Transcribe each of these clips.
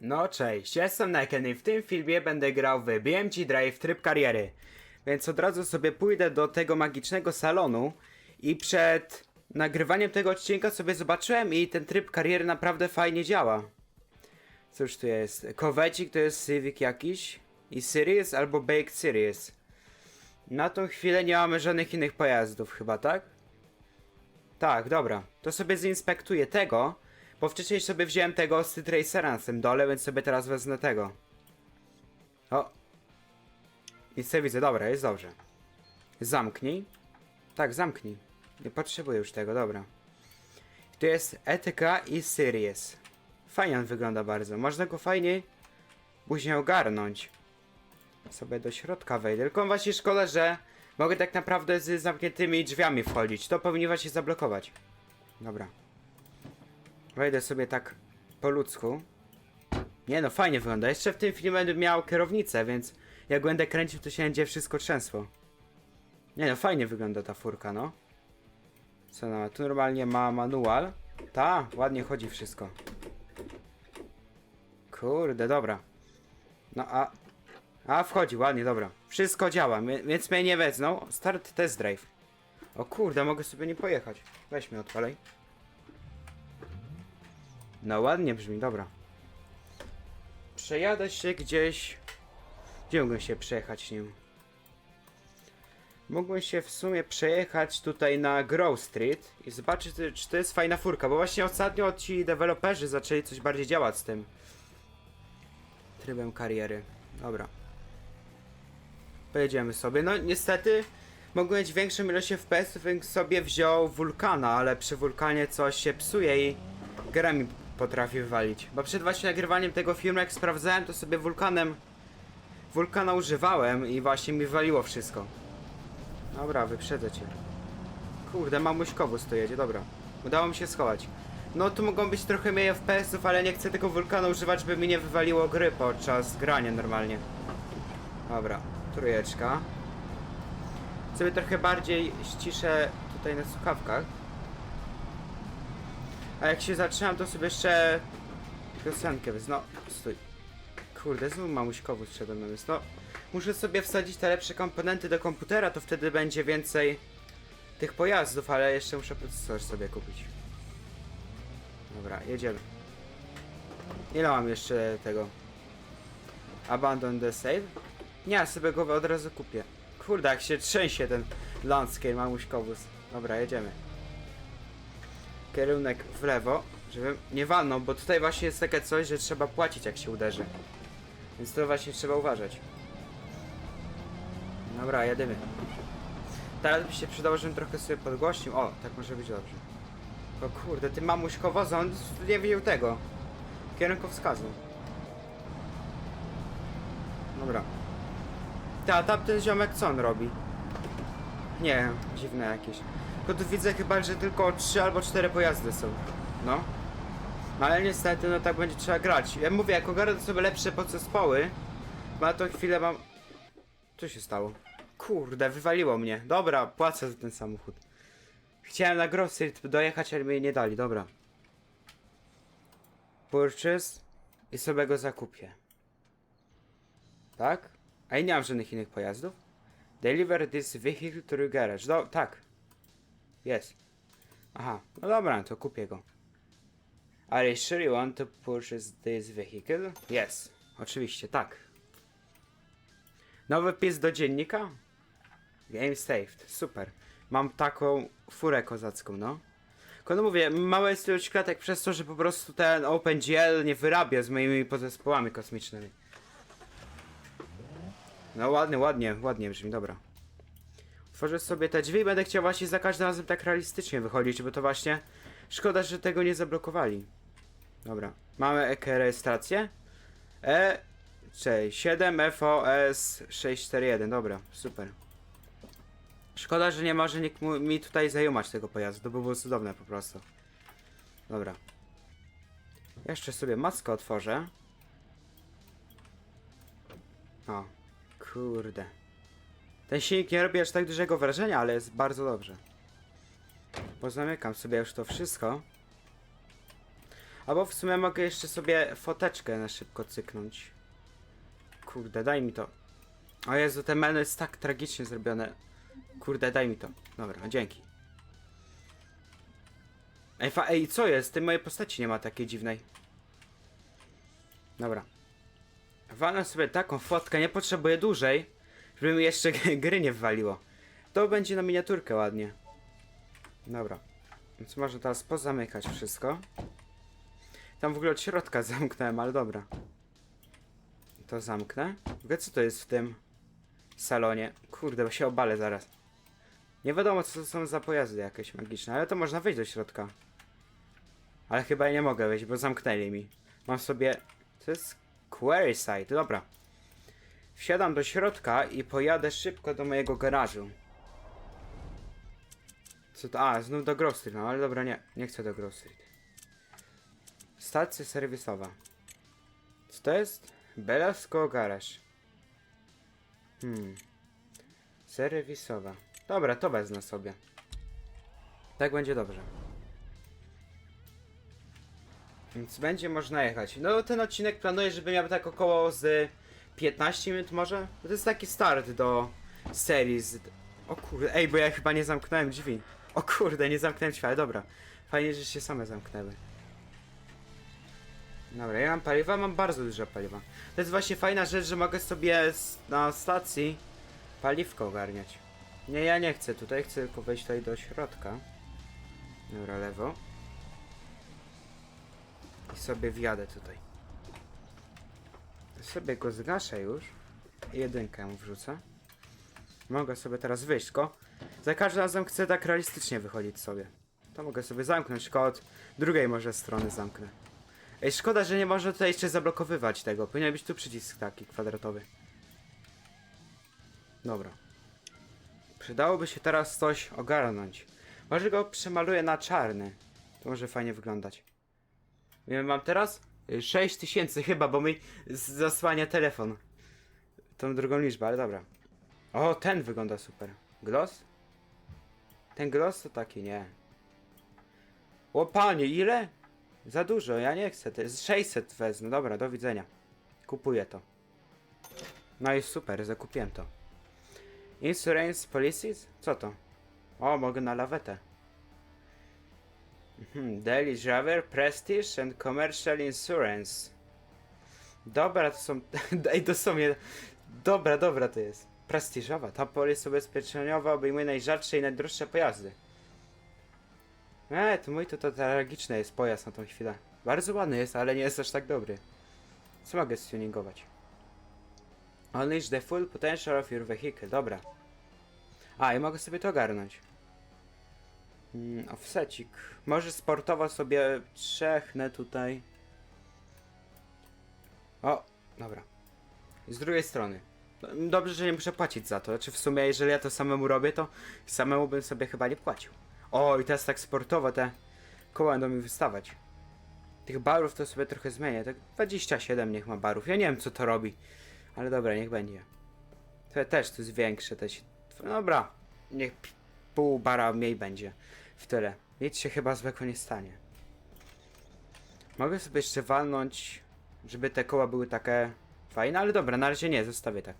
No cześć, jestem Neken i w tym filmie będę grał w BMG Drive tryb kariery. Więc od razu sobie pójdę do tego magicznego salonu i przed nagrywaniem tego odcinka sobie zobaczyłem i ten tryb kariery naprawdę fajnie działa. Cóż tu jest? Kowecik to jest Civic jakiś i Sirius albo Baked Sirius. Na tą chwilę nie mamy żadnych innych pojazdów chyba, tak? Tak, dobra. To sobie zinspektuję tego, bo wcześniej sobie wziąłem tego Street Racera na tym dole, więc sobie teraz wezmę tego. O! Nic nie widzę, dobra, jest dobrze. Zamknij. Tak, zamknij. Nie potrzebuję już tego, dobra. Tu jest etyka i Sirius. Fajnie on wygląda bardzo. Można go fajnie później ogarnąć. Sobie do środka wejdę. Tylko właśnie szkoda, że mogę tak naprawdę z zamkniętymi drzwiami wchodzić. To powinni właśnie zablokować. Dobra. Wejdę sobie tak po ludzku. Nie no, fajnie wygląda. Jeszcze w tym filmie będę miał kierownicę, więc jak będę kręcił, to się będzie wszystko trzęsło. Nie no, fajnie wygląda ta furka, no. Co ona ma? Tu normalnie ma manual. Ta, ładnie chodzi wszystko. Kurde, dobra. No a... A, wchodzi, ładnie, dobra. Wszystko działa, więc mnie nie wezmą. Start test drive. O kurde, mogę sobie nie pojechać. Weź mnie odpalej. No ładnie brzmi, dobra. Przejadę się gdzieś... Gdzie mogłem się przejechać nim? Mógłbym się w sumie przejechać tutaj na Grove Street i zobaczyć, czy- to jest fajna furka, bo właśnie ostatnio ci deweloperzy zaczęli coś bardziej działać z tym trybem kariery. Dobra. Pojedziemy sobie. No niestety mogłem mieć większą ilość FPS, więc sobie wziął wulkana, ale przy wulkanie coś się psuje i gra mi potrafi wywalić. Bo przed właśnie nagrywaniem tego filmu, jak sprawdzałem, to sobie wulkanem wulkana używałem i właśnie mi waliło wszystko. Dobra, wyprzedzę cię. Kurde, mamuśkowo tu jedzie, dobra. Udało mi się schować. No tu mogą być trochę mniej FPS-ów, ale nie chcę tego wulkana używać, żeby mi nie wywaliło gry podczas grania normalnie. Dobra, trójeczka. Sobie trochę bardziej ściszę tutaj na słuchawkach. A jak się zatrzymam, to sobie jeszcze piosenkę wez... No, stój. Kurde, znów mamuśkowo przede mną jest. No, muszę sobie wsadzić te lepsze komponenty do komputera, to wtedy będzie więcej tych pojazdów, ale jeszcze muszę procesor sobie kupić. Dobra, jedziemy. Ile mam jeszcze tego? Abandon the save? Nie, sobie go od razu kupię. Kurde, jak się trzęsie ten landscape mamuśkowóz. Dobra, jedziemy. Kierunek w lewo, żeby nie walnął, bo tutaj właśnie jest takie coś, że trzeba płacić jak się uderzy. Więc to właśnie trzeba uważać. Dobra, jedziemy. Teraz by się przydało, żebym trochę sobie podgłośnił. O, tak może być dobrze. O kurde, ty mamuśkowoz, on nie widział tego. Kierunkowskazu. Dobra. Ta, tamten ziomek co on robi? Nie dziwne jakieś. Tylko tu widzę chyba, że tylko 3 albo 4 pojazdy są. No. No ale niestety, no tak będzie trzeba grać. Ja mówię, jak ogarnę sobie lepsze podzespoły, bo na tą chwilę mam... Co się stało? Kurde, wywaliło mnie. Dobra, płacę za ten samochód. Chciałem na Grove Street dojechać, ale mi nie dali, dobra. Purchase i sobie go zakupię. Tak? A ja nie mam żadnych innych pojazdów? Deliver this vehicle to your garage. Do, tak. Jest. Aha, no dobra, to kupię go. Are you sure you want to purchase this vehicle? Yes. Oczywiście, tak. Nowy wpis do dziennika? Game saved. Super. Mam taką furę kozacką, no. Tylko no mówię, mała jest ilość klatek przez to, że po prostu ten OpenGL nie wyrabia z moimi podzespołami kosmicznymi. No ładnie, ładnie, ładnie brzmi, dobra. Otworzę sobie te drzwi i będę chciał właśnie za każdym razem tak realistycznie wychodzić, bo to właśnie szkoda, że tego nie zablokowali. Dobra, mamy EK rejestrację. E, czyli 7 FOS 641, dobra, super. Szkoda, że nie może nikt mi tutaj zajumać tego pojazdu, to by było cudowne po prostu. Dobra. Jeszcze sobie maskę otworzę. O, kurde. Ten silnik nie robi aż tak dużego wrażenia, ale jest bardzo dobrze. Pozamykam sobie już to wszystko. Albo w sumie mogę jeszcze sobie foteczkę na szybko cyknąć. Kurde, daj mi to. O Jezu, te menu jest tak tragicznie zrobione. Kurde, daj mi to. Dobra, dzięki. Ej, fa ej, co jest? Tej mojej postaci nie ma takiej dziwnej. Dobra. Walnę sobie taką fotkę, nie potrzebuję dłużej, żeby mi jeszcze gry nie wwaliło. To będzie na miniaturkę ładnie. Dobra. Więc można teraz pozamykać wszystko. Tam w ogóle od środka zamknąłem, ale dobra. To zamknę. W ogóle co to jest w tym salonie? Kurde, bo się obalę zaraz. Nie wiadomo co to są za pojazdy jakieś magiczne, ale to można wejść do środka. Ale chyba ja nie mogę wejść, bo zamknęli mi. Mam sobie... To jest Query Site, dobra. Wsiadam do środka i pojadę szybko do mojego garażu. Co to? A, znów do Grove Street, no ale dobra, nie. Nie chcę do Grove Street. Stacja serwisowa. Co to jest? Belasco Garage. Hmm. Serwisowa. Dobra, to wezmę sobie. Tak będzie dobrze. Więc będzie można jechać. No ten odcinek planuję, żeby miał tak około z 15 minut może? To jest taki start do serii z... O kurde, ej, bo ja chyba nie zamknąłem drzwi. O kurde, nie zamknąłem drzwi, ale dobra. Fajnie, że się same zamknęły. Dobra, ja mam paliwa, mam bardzo dużo paliwa. To jest właśnie fajna rzecz, że mogę sobie na stacji paliwko ogarniać. Nie, ja nie chcę tutaj, chcę tylko wejść tutaj do środka. Dobra, lewo. I sobie wjadę tutaj. Sobie go zgaszę już. Jedynkę mu wrzucę. Mogę sobie teraz wyjść, tylko za każdym razem chcę tak realistycznie wychodzić sobie. To mogę sobie zamknąć, tylko od drugiej może strony zamknę. Ej, szkoda, że nie można tutaj jeszcze zablokowywać tego. Powinien być tu przycisk taki kwadratowy. Dobra. Przydałoby się teraz coś ogarnąć. Może go przemaluję na czarny. To może fajnie wyglądać. Ile mam teraz? 6000 chyba, bo mi zasłania telefon. Tą drugą liczbę, ale dobra. O, ten wygląda super. Gloss? Ten gloss to taki, nie. O panie, ile? Za dużo, ja nie chcę. Jest 600 wezmę. Dobra, do widzenia. Kupuję to. No i super, zakupiłem to. Insurance Policies? Co to? O, mogę na lawetę. Mhm, Daily Driver, Prestige and Commercial Insurance. Dobra, to są... Ej, to są... Dobra, dobra to jest. Prestiżowa. Ta polis ubezpieczeniowa obejmuje najrzadsze i najdroższe pojazdy. Eee, to mój to, to tragiczny jest pojazd na tą chwilę. Bardzo ładny jest, ale nie jest aż tak dobry. Co mogę stuningować? Unleash the full potential of your vehicle. Dobra. A, i mogę sobie to ogarnąć. Mm, offsecik. Może sportowo sobie trzechnę tutaj. O, dobra. Z drugiej strony. No, Dobrze, że nie muszę płacić za to. Znaczy w sumie, jeżeli ja to samemu robię, to samemu bym sobie chyba nie płacił. O, i teraz tak sportowo te koła będą mi wystawać. Tych barów to sobie trochę zmienię. Tak 27 niech ma barów. Ja nie wiem co to robi. Ale dobra, niech będzie. To też to jest większe. Też. Dobra, niech pół bara mniej będzie. W tyle. Nic się chyba złego nie stanie. Mogę sobie jeszcze walnąć, żeby te koła były takie fajne, ale dobra, na razie nie, zostawię tak.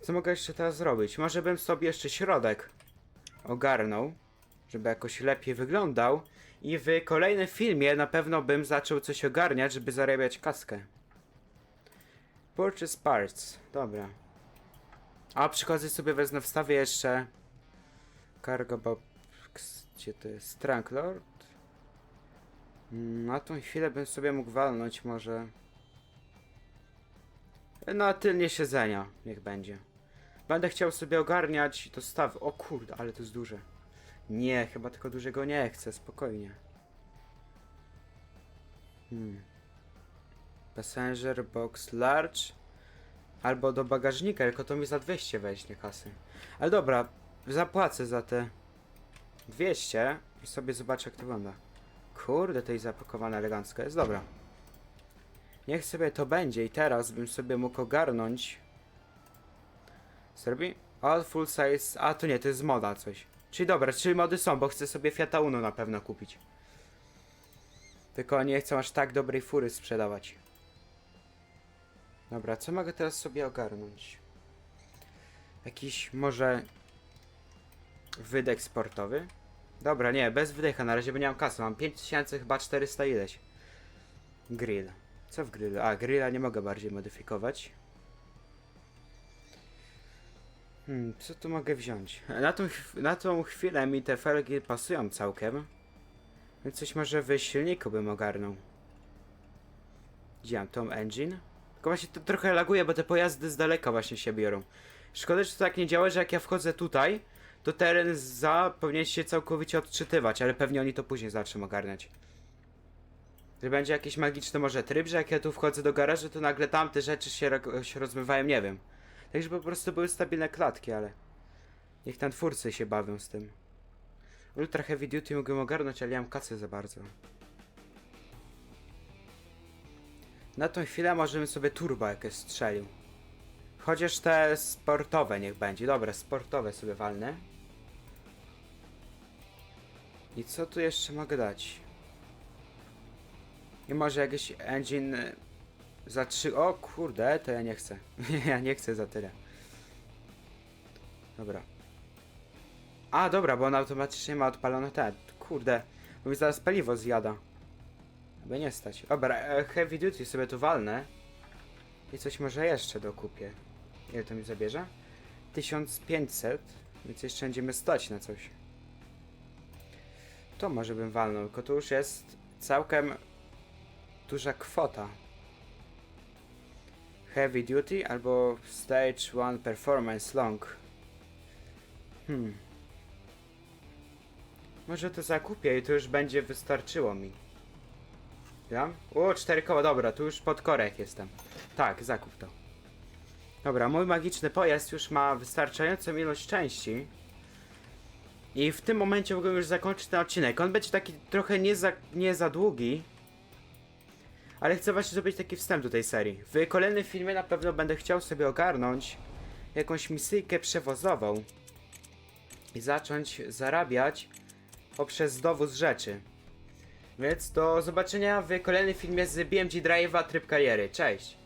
Co mogę jeszcze teraz zrobić? Może bym sobie jeszcze środek ogarnął, żeby jakoś lepiej wyglądał i w kolejnym filmie na pewno bym zaczął coś ogarniać, żeby zarabiać kaskę. Purchase parts, dobra. A przy okazji sobie wezmę, wstawię jeszcze Cargo Box, gdzie to jest? Tranklord? Mm, Na tą chwilę bym sobie mógł walnąć może na tylnie siedzenia, niech będzie. Będę chciał sobie ogarniać to staw. O kurde, ale to jest duże. Nie, chyba tylko dużego nie chcę, spokojnie. Hmm. Passenger box large. Albo do bagażnika, tylko to mi za 200 weźmie kasy. Ale dobra, zapłacę za te 200 i sobie zobaczę jak to wygląda. Kurde, to jest zapakowane elegancko jest, dobra. Niech sobie to będzie i teraz bym sobie mógł ogarnąć. Zrobi? All full size. A to nie, to jest moda coś. Czyli dobra, czyli mody są, bo chcę sobie Fiata Uno na pewno kupić. Tylko nie chcą aż tak dobrej fury sprzedawać. Dobra, co mogę teraz sobie ogarnąć? Jakiś może wydech sportowy? Dobra, nie, bez wydecha, na razie bo nie mam kasy. Mam 5000, chyba 400 ileś. Grill. Co w grillu? A, grilla nie mogę bardziej modyfikować. Hmm, co tu mogę wziąć? Na tą, na tą chwilę mi te felgi pasują całkiem. Więc coś może w silniku bym ogarnął. Gdzie mam tą engine? Tylko właśnie to trochę laguje, bo te pojazdy z daleka właśnie się biorą. Szkoda, że to tak nie działa, że jak ja wchodzę tutaj, to teren za powinien się całkowicie odczytywać, ale pewnie oni to później zaczną ogarniać. Że będzie jakiś magiczny może tryb, że jak ja tu wchodzę do garażu, to nagle tamte rzeczy się, się rozmywają, nie wiem. Tak, żeby po prostu były stabilne klatki, ale... Niech tam twórcy się bawią z tym. Ultra Heavy Duty mogłem ogarnąć, ale nie mam kasy za bardzo. Na tą chwilę możemy sobie turbo jakieś strzelił. Chociaż te sportowe niech będzie. Dobra, sportowe sobie walnę. I co tu jeszcze mogę dać? I może jakiś engine za trzy... O kurde, to ja nie chcę. ja nie chcę za tyle. Dobra. A, dobra, bo on automatycznie ma odpalone te. Kurde, bo mi zaraz paliwo zjada. Aby nie stać. Dobra, e, heavy duty sobie tu walnę. I coś może jeszcze dokupię. Ile to mi zabierze? 1500, więc jeszcze będziemy stać na coś. To może bym walnął, tylko to już jest całkiem duża kwota. Heavy duty albo stage 1 performance long. Hmm. Może to zakupię i to już będzie wystarczyło mi. Ja? O, cztery koła, dobra, tu już pod korek jestem. Tak, zakup to. Dobra, mój magiczny pojazd już ma wystarczającą ilość części. I w tym momencie mogę już zakończyć ten odcinek. On będzie taki trochę nie za, nie za długi. Ale chcę właśnie zrobić taki wstęp do tej serii. W kolejnym filmie na pewno będę chciał sobie ogarnąć jakąś misyjkę przewozową i zacząć zarabiać poprzez dowóz rzeczy. Więc do zobaczenia w kolejnym filmie z BMG Drive'a Tryb Kariery. Cześć!